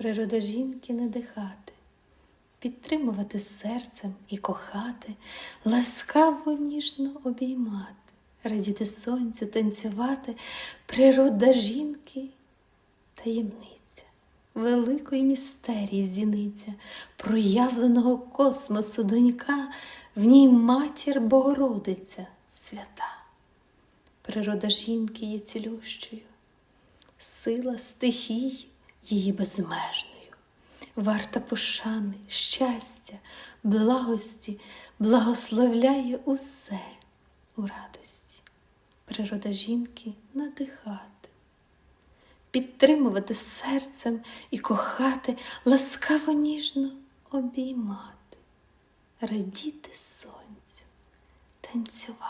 Природа жінки надихати, підтримувати серцем і кохати, ласкаво ніжно обіймати, радіти сонцю, танцювати, природа жінки таємниця, великої містерії зіниця, проявленого космосу донька, в ній матір Богородиця свята. Природа жінки є цілющою, сила стихій її безмежною, варта пошани, щастя, благості, благословляє усе у радості. Природа жінки надихати, підтримувати серцем і кохати, ласкаво ніжно обіймати, радіти сонцю, танцювати.